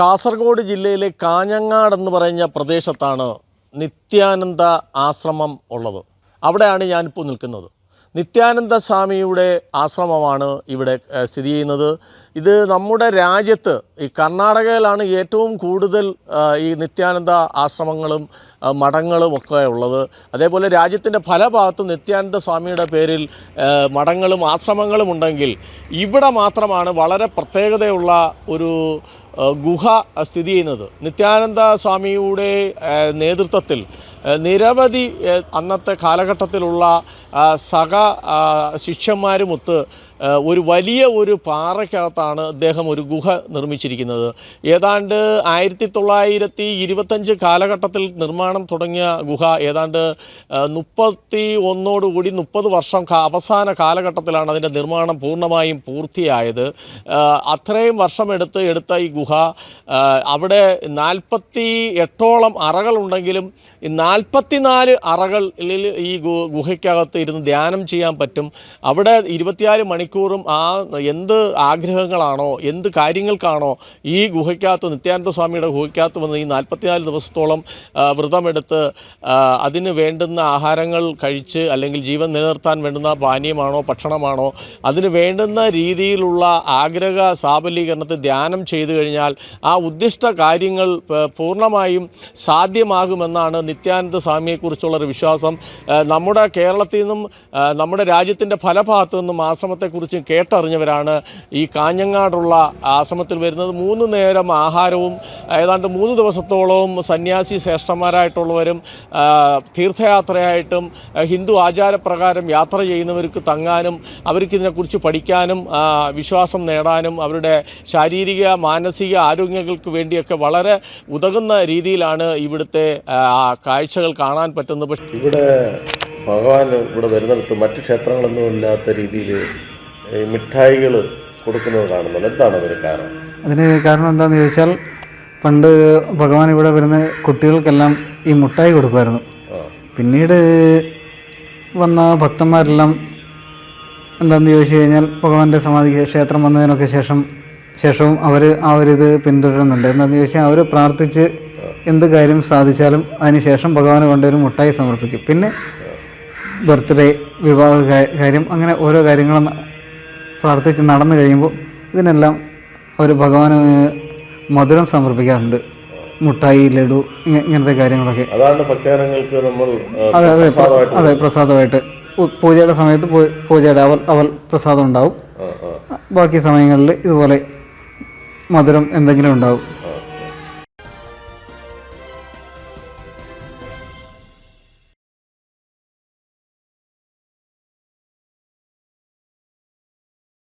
കാസർഗോഡ് ജില്ലയിലെ കാഞ്ഞങ്ങാട് എന്ന് പറയുന്ന പ്രദേശത്താണ് നിത്യാനന്ദ ആശ്രമം ഉള്ളത്. അവിടെയാണ് ഞാനിപ്പോൾ നിൽക്കുന്നത്. നിത്യാനന്ദ സ്വാമിയുടെ ആശ്രമമാണ് ഇവിടെ സ്ഥിതി ചെയ്യുന്നത്. ഇത് നമ്മുടെ രാജ്യത്ത് ഈ കർണാടകയിലാണ് ഏറ്റവും കൂടുതൽ ഈ നിത്യാനന്ദ ആശ്രമങ്ങളും മഠങ്ങളും ഒക്കെ ഉള്ളത്. അതേപോലെ രാജ്യത്തിന്റെ പല ഭാഗത്തും നിത്യാനന്ദ സ്വാമിയുടെ പേരിൽ മഠങ്ങളും ആശ്രമങ്ങളും ഉണ്ടെങ്കിൽ ഇവിടെ മാത്രമാണ് വളരെ പ്രത്യേകതയുള്ള ഒരു ഗുഹ സ്ഥിതി ചെയ്യുന്നത്. നിത്യാനന്ദ സ്വാമിയുടെ നേതൃത്വത്തിൽ നിരവധി അന്നത്തെ കാലഘട്ടത്തിലുള്ള സഹ ശിഷ്യന്മാരുമൊത്ത് ഒരു വലിയ ഒരു പാറയ്ക്കകത്താണ് അദ്ദേഹം ഒരു ഗുഹ നിർമ്മിച്ചിരിക്കുന്നത്. ഏതാണ്ട് ആയിരത്തി തൊള്ളായിരത്തി ഇരുപത്തഞ്ച് കാലഘട്ടത്തിൽ നിർമ്മാണം തുടങ്ങിയ ഗുഹ ഏതാണ്ട് മുപ്പത്തി ഒന്നോടുകൂടി മുപ്പത് വർഷം അവസാന കാലഘട്ടത്തിലാണ് അതിന്റെ നിർമ്മാണം പൂർണമായും പൂർത്തിയായത്. അത്രയും വർഷമെടുത്ത് എടുത്ത ഈ ഗുഹ അവിടെ നാൽപ്പത്തി എട്ടോളം അറകളുണ്ടെങ്കിലും നാൽപ്പത്തിനാല് അറകളിൽ ഈ ഗുഹയ്ക്കകത്ത് ഇരുന്ന് ധ്യാനം ചെയ്യാൻ പറ്റും. അവിടെ ഇരുപത്തിനാല് മണിക്കൂറും ആ എന്ത് ആഗ്രഹങ്ങളാണോ എന്ത് കാര്യങ്ങൾക്കാണോ ഈ ഗുഹയ്ക്കകത്ത് നിത്യാനന്ദ സ്വാമിയുടെ ഗുഹയ്ക്കകത്ത് വന്ന് ഈ നാൽപ്പത്തിനാല് ദിവസത്തോളം വ്രതമെടുത്ത് അതിന് വേണ്ടുന്ന ആഹാരങ്ങൾ കഴിച്ച് അല്ലെങ്കിൽ ജീവൻ നിലനിർത്താൻ വേണ്ടുന്ന പാനീയമാണോ ഭക്ഷണമാണോ അതിന് വേണ്ടുന്ന രീതിയിലുള്ള ആഗ്രഹ സാബലീകരണത്തിൽ ധ്യാനം ചെയ്തു കഴിഞ്ഞാൽ ആ ഉദ്ദിഷ്ട കാര്യങ്ങൾ പൂർണമായും സാധ്യമാകുമെന്നാണ് നിത്യാനന്ദ സ്വാമിയെക്കുറിച്ചുള്ളൊരു വിശ്വാസം നമ്മുടെ കേരളത്തിൽ നിന്നും നമ്മുടെ രാജ്യത്തിന്റെ പല ഭാഗത്തു നിന്നും ആശ്രമത്തെക്കുറിച്ച് കേട്ടറിഞ്ഞവരാണ് ഈ കാഞ്ഞങ്ങാടുള്ള ആശ്രമത്തിൽ വരുന്നത്. മൂന്ന് നേരം ആഹാരവും ഏതാണ്ട് മൂന്ന് ദിവസത്തോളവും സന്യാസി ശ്രേഷ്ഠന്മാരായിട്ടുള്ളവരും തീർത്ഥയാത്രയായിട്ടും ഹിന്ദു ആചാരപ്രകാരം യാത്ര ചെയ്യുന്നവർക്ക് തങ്ങാനും അവർക്ക് ഇതിനെക്കുറിച്ച് പഠിക്കാനും വിശ്വാസം നേടാനും അവരുടെ ശാരീരിക മാനസിക ആരോഗ്യങ്ങൾക്ക് വേണ്ടിയൊക്കെ വളരെ ഉതകുന്ന രീതിയിലാണ് ഇവിടുത്തെ കാഴ്ചകൾ കാണാൻ പറ്റുന്നത്. ഇവിടെ ഭഗവാൻ ഇവിടെ വരുന്നിടത്ത് മറ്റ് ക്ഷേത്രങ്ങളൊന്നും ഇല്ലാത്ത രീതിയിൽ മിഠായികൾ കൊടുക്കുന്നത് കാണുന്നുണ്ട്. എന്താണ് അതിന് കാരണം? അതിന് കാരണം എന്താണെന്ന് ചോദിച്ചാൽ പണ്ട് ഭഗവാൻ ഇവിടെ വരുന്ന കുട്ടികൾക്കെല്ലാം ഈ മുട്ടായി കൊടുക്കുമായിരുന്നു. പിന്നീട് വന്ന ഭക്തന്മാരെല്ലാം എന്താണെന്ന് ചോദിച്ചു കഴിഞ്ഞാൽ ഭഗവാന്റെ സമാധി ക്ഷേത്രം വന്നതിനൊക്കെ ശേഷം ശേഷവും അവർ ആ ഒരു ഇത് പിന്തുടരുന്നുണ്ട്. എന്താണെന്ന് ചോദിച്ചാൽ അവർ പ്രാർത്ഥിച്ച് എന്ത് കാര്യം സാധിച്ചാലും അതിനുശേഷം ഭഗവാന് കൊണ്ടൊരു മുട്ടായി സമർപ്പിക്കും. പിന്നെ ബർത്ത്ഡേ വിവാഹ കാര്യം അങ്ങനെ ഓരോ കാര്യങ്ങളും പ്രാർത്ഥിച്ച് നടന്നു കഴിയുമ്പോൾ ഇതിനെല്ലാം അവർ ഭഗവാന് മധുരം സമർപ്പിക്കാറുണ്ട്. മുട്ടായി ലഡു ഇങ്ങനത്തെ കാര്യങ്ങളൊക്കെ. അതെ അതെ അതെ പ്രസാദമായിട്ട്. പൂജയുടെ സമയത്ത് പൂജയുടെ അവൽ അവൽ പ്രസാദം ഉണ്ടാവും. ബാക്കി സമയങ്ങളിൽ ഇതുപോലെ മധുരം എന്തെങ്കിലും ഉണ്ടാവും.